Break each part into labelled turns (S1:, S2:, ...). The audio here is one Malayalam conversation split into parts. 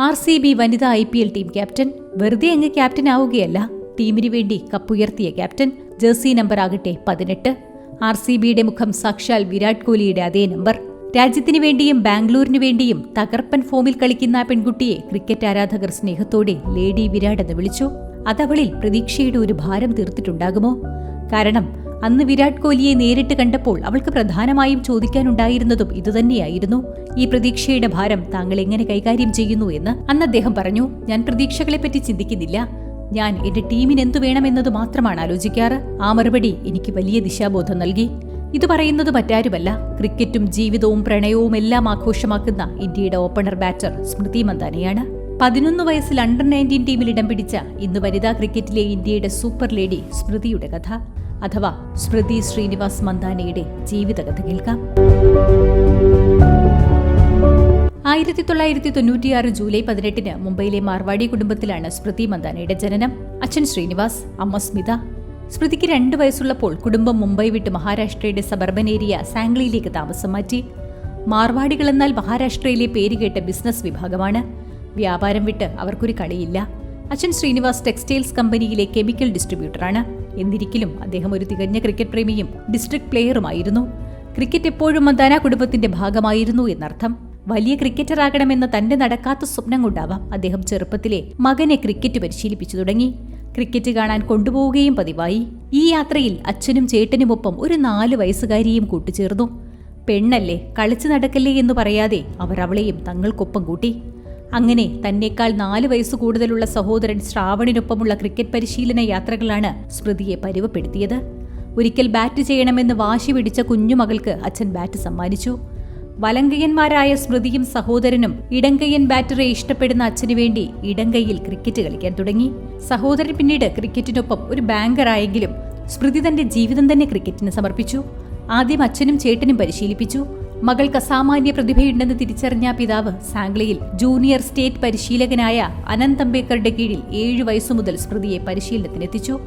S1: ആർ സി ബി വനിതാ I P L team captain. വെറുതെ അങ്ങ് ക്യാപ്റ്റൻ ആവുകയല്ല. ടീമിന് വേണ്ടി കപ്പുയർത്തിയ ക്യാപ്റ്റൻ. ജേഴ്സി നമ്പർ ആകട്ടെ പതിനെട്ട്. ആർ സി ബിയുടെ മുഖം സാക്ഷാൽ വിരാട് കോഹ്ലിയുടെ അതേ നമ്പർ. രാജ്യത്തിന് വേണ്ടിയും ബാംഗ്ലൂരിനു വേണ്ടിയും തകർപ്പൻ ഫോമിൽ കളിക്കുന്ന പെൺകുട്ടിയെ ക്രിക്കറ്റ് ആരാധകർ സ്നേഹത്തോടെ ലേഡി വിരാട് എന്ന് വിളിച്ചു. അതവളിൽ പ്രതീക്ഷയുടെ ഒരു ഭാരം തീർത്തിട്ടുണ്ടാകുമോ? കാരണം അന്ന് വിരാട് കോഹ്ലിയെ നേരിട്ട് കണ്ടപ്പോൾ അവൾക്ക് പ്രധാനമായും ചോദിക്കാനുണ്ടായിരുന്നതും ഇതുതന്നെയായിരുന്നു. ഈ പ്രതീക്ഷയുടെ ഭാരം താങ്കൾ എങ്ങനെ കൈകാര്യം ചെയ്യുന്നു എന്ന് അന്ന് അദ്ദേഹം പറഞ്ഞു ഞാൻ പ്രതീക്ഷകളെപ്പറ്റി ചിന്തിക്കുന്നില്ല. ഞാൻ എന്റെ ടീമിന് എന്തു വേണമെന്നത് മാത്രമാണ് ആലോചിക്കാറ്. ആ മറുപടി എനിക്ക് വലിയ ദിശാബോധം നൽകി. ഇത് പറയുന്നത് മറ്റാരുമല്ല. ക്രിക്കറ്റും ജീവിതവും പ്രണയവും എല്ലാം ആഘോഷമാക്കുന്ന ഇന്ത്യയുടെ ഓപ്പണർ ബാറ്റർ സ്മൃതി മന്ദാനയാണ്. പതിനൊന്ന് വയസ്സിൽ അണ്ടർ നയന്റീൻ ടീമിൽ ഇടം പിടിച്ച ഇന്ന് വനിതാ ക്രിക്കറ്റിലെ ഇന്ത്യയുടെ സൂപ്പർ ലേഡി സ്മൃതിയുടെ കഥ. അഥവാ സ്മൃതി ശ്രീനിവാസ് മന്ദാനയുടെ ജീവിതകഥ കേൾക്കാം. ആയിരത്തി തൊള്ളായിരത്തി തൊണ്ണൂറ്റിയാറ് ജൂലൈ പതിനെട്ടിന് മുംബൈയിലെ മാർവാടി കുടുംബത്തിലാണ് സ്മൃതി മന്ദാനയുടെ ജനനം. അച്ഛൻ ശ്രീനിവാസ് അമ്മ സ്മിത. സ്മൃതിക്ക് രണ്ട് വയസ്സുള്ളപ്പോൾ കുടുംബം മുംബൈ വിട്ട് മഹാരാഷ്ട്രയുടെ സബർബൻ ഏരിയ സാംഗ്ലിയിലേക്ക് താമസം മാറ്റി. മാർവാടികളെന്നാൽ മഹാരാഷ്ട്രയിലെ പേരുകേട്ട ബിസിനസ് വിഭാഗമാണ്. വ്യാപാരം വിട്ട് അവർക്കൊരു കളിയില്ല. അച്ഛൻ ശ്രീനിവാസ് ടെക്സ്റ്റൈൽസ് കമ്പനിയിലെ കെമിക്കൽ ഡിസ്ട്രിബ്യൂട്ടറാണ്. എന്നിരിക്കലും അദ്ദേഹം ഒരു തികഞ്ഞ ക്രിക്കറ്റ് പ്രേമിയും ഡിസ്ട്രിക്ട് പ്ലെയറുമായിരുന്നു ക്രിക്കറ്റ് എപ്പോഴും മന്ദാന കുടുംബത്തിന്റെ ഭാഗമായിരുന്നു എന്നർത്ഥം. വലിയ ക്രിക്കറ്ററാകണമെന്ന തന്റെ നടക്കാത്ത സ്വപ്നം കൊണ്ടാവാം അദ്ദേഹം ചെറുപ്പത്തിലെ മകനെ ക്രിക്കറ്റ് പരിശീലിപ്പിച്ചു തുടങ്ങി. ക്രിക്കറ്റ് കാണാൻ കൊണ്ടുപോവുകയും പതിവായി. ഈ യാത്രയിൽ അച്ഛനും ചേട്ടനുമൊപ്പം ഒരു നാല് വയസ്സുകാരിയും കൂട്ടിച്ചേർന്നു പെണ്ണല്ലേ കളിച്ചു നടക്കല്ലേ എന്ന് പറയാതെ അവർ അവളെയും തങ്ങൾക്കൊപ്പം കൂട്ടി. അങ്ങനെ തന്നെക്കാൾ നാല് വയസ്സ് കൂടുതലുള്ള സഹോദരൻ ശ്രാവണിനൊപ്പമുള്ള ക്രിക്കറ്റ് പരിശീലന യാത്രകളാണ് സ്മൃതിയെ പരുവപ്പെടുത്തിയത്. ഒരിക്കൽ ബാറ്റ് ചെയ്യണമെന്ന് വാശി പിടിച്ച കുഞ്ഞുമകൾക്ക് അച്ഛൻ ബാറ്റ് സമ്മാനിച്ചു. വലങ്കയ്യന്മാരായ സ്മൃതിയും സഹോദരനും ഇടങ്കയ്യൻ ബാറ്ററെ ഇഷ്ടപ്പെടുന്ന അച്ഛനു വേണ്ടി ഇടങ്കയ്യിൽ ക്രിക്കറ്റ് കളിക്കാൻ തുടങ്ങി. സഹോദരൻ പിന്നീട് ക്രിക്കറ്റിനൊപ്പം ഒരു ബാങ്കറായെങ്കിലും സ്മൃതി തന്റെ ജീവിതം തന്നെ ക്രിക്കറ്റിന് സമർപ്പിച്ചു. ആദ്യം അച്ഛനും ചേട്ടനും പരിശീലിപ്പിച്ചു. മകൾക്ക് അസാമാന്യ പ്രതിഭയുണ്ടെന്ന് തിരിച്ചറിഞ്ഞ പിതാവ് സാംഗ്ലയിൽ ജൂനിയർ സ്റ്റേറ്റ് പരിശീലകനായ അനന്ത് കീഴിൽ ഏഴു വയസ്സു മുതൽ സ്മൃതിയെ പരിശീലനത്തിനെത്തിച്ചു.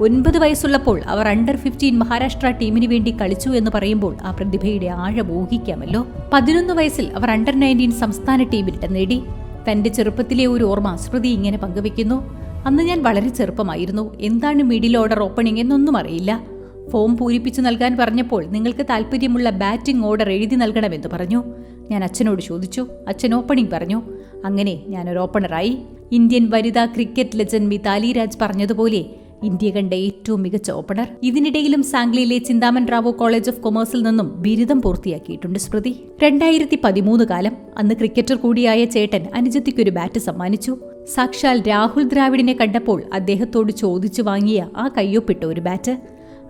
S1: ഒൻപത് വയസ്സുള്ളപ്പോൾ അവർ അണ്ടർ ഫിഫ്റ്റീൻ മഹാരാഷ്ട്ര ടീമിന് വേണ്ടി കളിച്ചു എന്ന് പറയുമ്പോൾ ആ പ്രതിഭയുടെ ആഴം ഊഹിക്കാമല്ലോ. പതിനൊന്ന് വയസ്സിൽ അവർ അണ്ടർ നയന്റീൻ സംസ്ഥാന ടീമിൽ ഇടം നേടി. തന്റെ ചെറുപ്പത്തിലെ ഒരു ഓർമ്മ സ്മൃതി ഇങ്ങനെ പങ്കുവെക്കുന്നു. അന്ന് ഞാൻ വളരെ ചെറുപ്പമായിരുന്നു. എന്താണ് മിഡിൽ ഓർഡർ ഓപ്പണിംഗ് എന്നൊന്നും അറിയില്ല. ഫോം പൂരിപ്പിച്ചു നൽകാൻ പറഞ്ഞപ്പോൾ നിങ്ങൾക്ക് താല്പര്യമുള്ള ബാറ്റിംഗ് ഓർഡർ എഴുതി നൽകണമെന്ന് പറഞ്ഞു. ഞാൻ അച്ഛനോട് ചോദിച്ചു. അച്ഛൻ ഓപ്പണിംഗ് പറഞ്ഞു. അങ്ങനെ ഞാനൊരു ഓപ്പണറായി ഇന്ത്യൻ വനിതാ ക്രിക്കറ്റ് ലെജൻഡ് മിതാലി രാജ് പറഞ്ഞതുപോലെ ഇന്ത്യ കണ്ട ഏറ്റവും മികച്ച ഓപ്പണർ ഇതിനിടയിലും സാംഗ്ലിയിലെ ചിന്താമൻ റാവു കോളേജ് ഓഫ് കൊമേഴ്സിൽ നിന്നും ബിരുദം പൂർത്തിയാക്കിയിട്ടുണ്ട് സ്മൃതി. രണ്ടായിരത്തി പതിമൂന്ന് കാലം അന്ന് ക്രിക്കറ്റർ കൂടിയായ ചേട്ടൻ അനുജത്തിക്കൊരു ബാറ്റ് സമ്മാനിച്ചു. സാക്ഷാൽ രാഹുൽ ദ്രാവിഡിനെ കണ്ടപ്പോൾ അദ്ദേഹത്തോട് ചോദിച്ചു വാങ്ങിയ ആ കയ്യൊപ്പിട്ട ഒരു ബാറ്റ്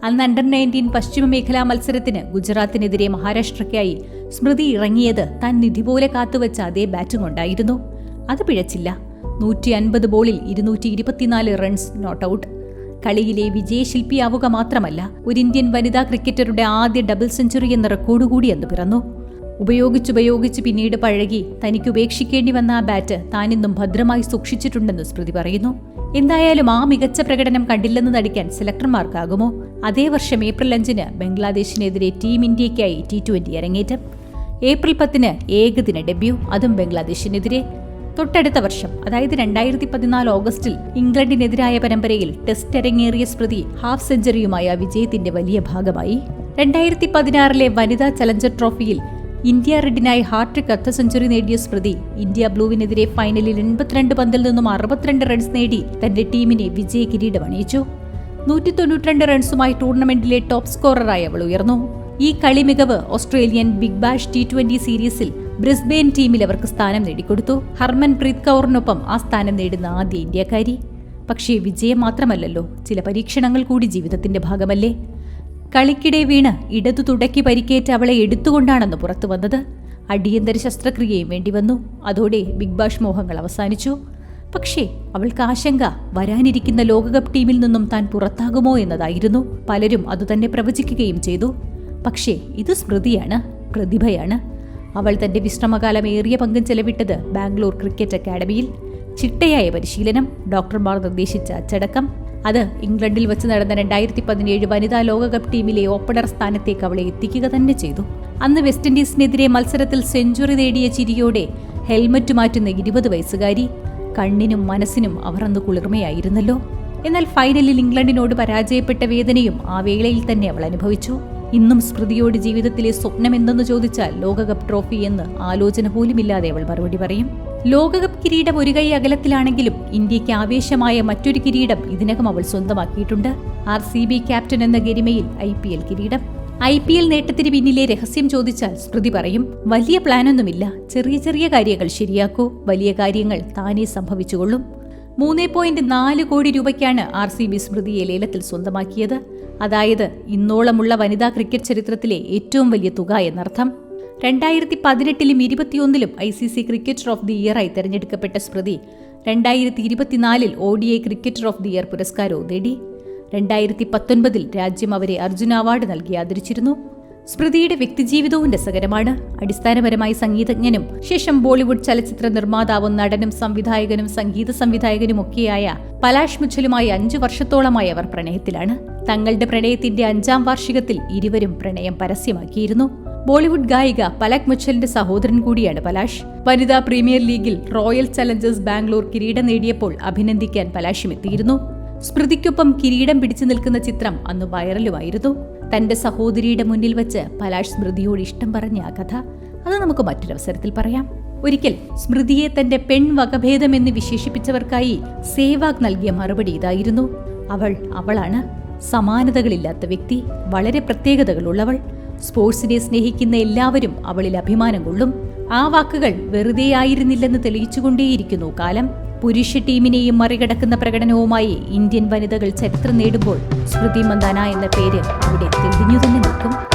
S1: അന്ന് അണ്ടർ നയന്റീൻ പശ്ചിമ മേഖലാ മത്സരത്തിന് ഗുജറാത്തിനെതിരെ മഹാരാഷ്ട്രയ്ക്കായി സ്മൃതി ഇറങ്ങിയത് താൻ നിധി പോലെ കാത്തുവച്ച അതേ ബാറ്റും കൊണ്ടായിരുന്നു. അത് പിഴച്ചില്ല. നൂറ്റി അൻപത് ബോളിൽ ഇരുന്നൂറ്റി ഇരുപത്തിനാല് റൺസ് നോട്ട് ഔട്ട് കളിയിലെ വിജയശില്പിയാവുക മാത്രമല്ല ഒരു ഇന്ത്യൻ വനിതാ ക്രിക്കറ്ററുടെ ആദ്യ ഡബിൾ സെഞ്ചുറി എന്ന റെക്കോർഡ് കൂടി അന്ന് പിറന്നു. ഉപയോഗിച്ചുപയോഗിച്ച് പിന്നീട് പഴകി തനിക്ക് ഉപേക്ഷിക്കേണ്ടി വന്ന ആ ബാറ്റ് താനിന്നും ഭദ്രമായി സൂക്ഷിച്ചിട്ടുണ്ടെന്ന് സ്മൃതി പറയുന്നു. എന്തായാലും ആ മികച്ച പ്രകടനം കണ്ടില്ലെന്ന് നടിക്കാൻ സെലക്ടർമാർക്കാകുമോ? അതേ വർഷം ഏപ്രിൽ അഞ്ചിന് ബംഗ്ലാദേശിനെതിരെ ടീം ഇന്ത്യയ്ക്കായി ടി ട്വന്റി അരങ്ങേറ്റം. ഏപ്രിൽ പത്തിന് ഏകദിന ഡെബ്യൂ അതും ബംഗ്ലാദേശിനെതിരെ. തൊട്ടടുത്ത വർഷം അതായത് രണ്ടായിരത്തി പതിനാല് ഓഗസ്റ്റിൽ ഇംഗ്ലണ്ടിനെതിരായ പരമ്പരയിൽ ടെസ്റ്റ് അരങ്ങേറിയ സ്മൃതി ഹാഫ് സെഞ്ചുറിയുമായ വിജയത്തിന്റെ വലിയ ഭാഗമായി. രണ്ടായിരത്തി പതിനാറിലെ വനിതാ ചലഞ്ചർ ട്രോഫിയിൽ ഇന്ത്യ റെഡിനായി ഹാർട്രിക് അർദ്ധ സെഞ്ചുറി നേടിയ സ്മൃതി ഇന്ത്യ ബ്ലൂവിനെതിരെ ഫൈനലിൽ എൺപത്തിരണ്ട് പന്തിൽ നിന്നും അറുപത്തിരണ്ട് റൺസ് നേടി തന്റെ ടീമിനെ വിജയ കിരീടം അണിയിച്ചു നൂറ്റി തൊണ്ണൂറ്റിരണ്ട് റൺസുമായി ടൂർണമെന്റിലെ ടോപ്പ് സ്കോററായി അവൾ ഉയർന്നു. ഈ കളി മികവ് Australian big bash T twenty സീരീസിൽ ബ്രിസ്ബെയിൻ ടീമിൽ അവർക്ക് സ്ഥാനം നേടിക്കൊടുത്തു. ഹർമൻ പ്രീത് കൗറിനൊപ്പം ആ സ്ഥാനം നേടുന്ന ആദ്യ ഇന്ത്യക്കാരി. പക്ഷേ വിജയം മാത്രമല്ലല്ലോ ചില പരീക്ഷണങ്ങൾ കൂടി ജീവിതത്തിന്റെ ഭാഗമല്ലേ? കളിക്കിടെ വീണ് ഇടതു തുടക്കി പരിക്കേറ്റ് അവളെ എടുത്തുകൊണ്ടാണെന്ന് പുറത്തു വന്നത്. അടിയന്തര ശസ്ത്രക്രിയയും വേണ്ടി വന്നു അതോടെ ബിഗ് ബാഷ് മോഹങ്ങൾ അവസാനിച്ചു. പക്ഷേ അവൾക്ക് ആശങ്ക വരാനിരിക്കുന്ന ലോകകപ്പ് ടീമിൽ നിന്നും താൻ പുറത്താകുമോ എന്നതായിരുന്നു. പലരും അതുതന്നെ പ്രവചിക്കുകയും ചെയ്തു. പക്ഷേ ഇത് സ്മൃതിയാണ് പ്രതിഭയാണ്. അവൾ തന്റെ വിശ്രമകാലം ഏറിയ പങ്കും ചെലവിട്ടത് ബാംഗ്ലൂർ ക്രിക്കറ്റ് അക്കാദമിയിൽ ചിട്ടയായ പരിശീലനം ഡോക്ടർമാർ നിർദ്ദേശിച്ച അച്ചടക്കം അത് ഇംഗ്ലണ്ടിൽ വെച്ച് നടന്ന രണ്ടായിരത്തി പതിനേഴ് വനിതാ ലോകകപ്പ് ടീമിലെ ഓപ്പണർ സ്ഥാനത്തേക്ക് അവളെ എത്തിക്കുക തന്നെ ചെയ്തു. അന്ന് വെസ്റ്റ് ഇൻഡീസിനെതിരെ മത്സരത്തിൽ സെഞ്ചുറി നേടിയ ചിരിയോടെ ഹെൽമറ്റ് മാറ്റുന്ന ഇരുപത് വയസ്സുകാരി കണ്ണിനും മനസ്സിനും അവർ അന്ന് കുളിർമയായിരുന്നല്ലോ. എന്നാൽ ഫൈനലിൽ ഇംഗ്ലണ്ടിനോട് പരാജയപ്പെട്ട വേദനയും ആ വേളയിൽ തന്നെ അവൾ അനുഭവിച്ചു. ഇന്നും സ്മൃതിയോട് ജീവിതത്തിലെ സ്വപ്നം എന്തെന്ന് ചോദിച്ചാൽ ലോകകപ്പ് ട്രോഫി എന്ന് ആലോചന പോലുമില്ലാതെ അവൾ മറുപടി പറയും. ലോകകപ്പ് കിരീടം ഒരു കൈ അകലത്തിലാണെങ്കിലും ഇന്ത്യയ്ക്ക് ആവേശമായ മറ്റൊരു കിരീടം ഇതിനകം അവൾ സ്വന്തമാക്കിയിട്ടുണ്ട്. ആർ സി ബി ക്യാപ്റ്റൻ എന്ന ഗരിമയിൽ ഐ പി എൽ കിരീടം. ഐ പി എൽ നേട്ടത്തിന് പിന്നിലെ രഹസ്യം ചോദിച്ചാൽ സ്മൃതി പറയും വലിയ പ്ലാനൊന്നുമില്ല. ചെറിയ ചെറിയ കാര്യങ്ങൾ ശരിയാക്കൂ. വലിയ കാര്യങ്ങൾ താനേ സംഭവിച്ചുകൊള്ളും. മൂന്ന് പോയിന്റ് നാല് കോടി രൂപയ്ക്കാണ് ആർ സി ബി സ്മൃതിയെ ലേലത്തിൽ സ്വന്തമാക്കിയത്. അതായത് ഇന്നോളമുള്ള വനിതാ ക്രിക്കറ്റ് ചരിത്രത്തിലെ ഏറ്റവും വലിയ തുക എന്നർത്ഥം. രണ്ടായിരത്തി പതിനെട്ടിലും ഇരുപത്തിയൊന്നിലും I C C cricketer of the ഇയറായി തെരഞ്ഞെടുക്കപ്പെട്ട സ്മൃതി രണ്ടായിരത്തി ഇരുപത്തിനാലിൽ O D I cricketer of the year പുരസ്കാരവും നേടി. രണ്ടായിരത്തി പത്തൊൻപതിൽ രാജ്യം അവരെ അർജുന അവാർഡ് നൽകി ആദരിച്ചിരുന്നു. സ്മൃതിയുടെ വ്യക്തിജീവിതവും രസകരമാണ് അടിസ്ഥാനപരമായി സംഗീതജ്ഞനും ശേഷം ബോളിവുഡ് ചലച്ചിത്ര നിർമ്മാതാവും നടനും സംവിധായകനും സംഗീത സംവിധായകനും ഒക്കെയായ പലാഷ് മുച്ചലുമായി അഞ്ചു വർഷത്തോളമായി അവർ പ്രണയത്തിലാണ്. തങ്ങളുടെ പ്രണയത്തിന്റെ അഞ്ചാം വാർഷികത്തിൽ ഇരുവരും പ്രണയം പരസ്യമാക്കിയിരുന്നു. ബോളിവുഡ് ഗായിക പലക് മുച്ചലിന്റെ സഹോദരൻ കൂടിയാണ് പലാഷ്. വനിതാ പ്രീമിയർ ലീഗിൽ റോയൽ ചലഞ്ചേഴ്സ് ബാംഗ്ലൂർ കിരീടം നേടിയപ്പോൾ അഭിനന്ദിക്കാൻ പലാഷും എത്തിയിരുന്നു. സ്മൃതിക്കൊപ്പം കിരീടം പിടിച്ചു നിൽക്കുന്ന ചിത്രം അന്ന് വൈറലുമായിരുന്നു. തന്റെ സഹോദരിയുടെ മുന്നിൽ വെച്ച് പലാഷ് സ്മൃതിയോട് ഇഷ്ടം പറഞ്ഞ ആ കഥ അത് നമുക്ക് മറ്റൊരവസരത്തിൽ പറയാം. ഒരിക്കൽ സ്മൃതിയെ തന്റെ പെൺ വകഭേദം എന്ന് വിശേഷിപ്പിച്ചവർക്കായി സേവാഗ് നൽകിയ മറുപടി ഇതായിരുന്നു. അവൾ അവളാണ്. സമാനതകളില്ലാത്ത വ്യക്തി. വളരെ പ്രത്യേകതകളുള്ളവൾ. സ്പോർട്സിനെ സ്നേഹിക്കുന്ന എല്ലാവരും അവളിൽ അഭിമാനം കൊള്ളും. ആ വാക്കുകൾ വെറുതെയായിരുന്നില്ലെന്ന് തെളിയിച്ചുകൊണ്ടേയിരിക്കുന്നു കാലം. പുരുഷ ടീമിനെയും മറികടക്കുന്ന പ്രകടനവുമായി ഇന്ത്യൻ വനിതകൾ ചരിത്രം നേടുമ്പോൾ സ്മൃതി മന്ദാന എന്ന പേര് അവിടെ തെളിഞ്ഞു തന്നെ നിൽക്കും.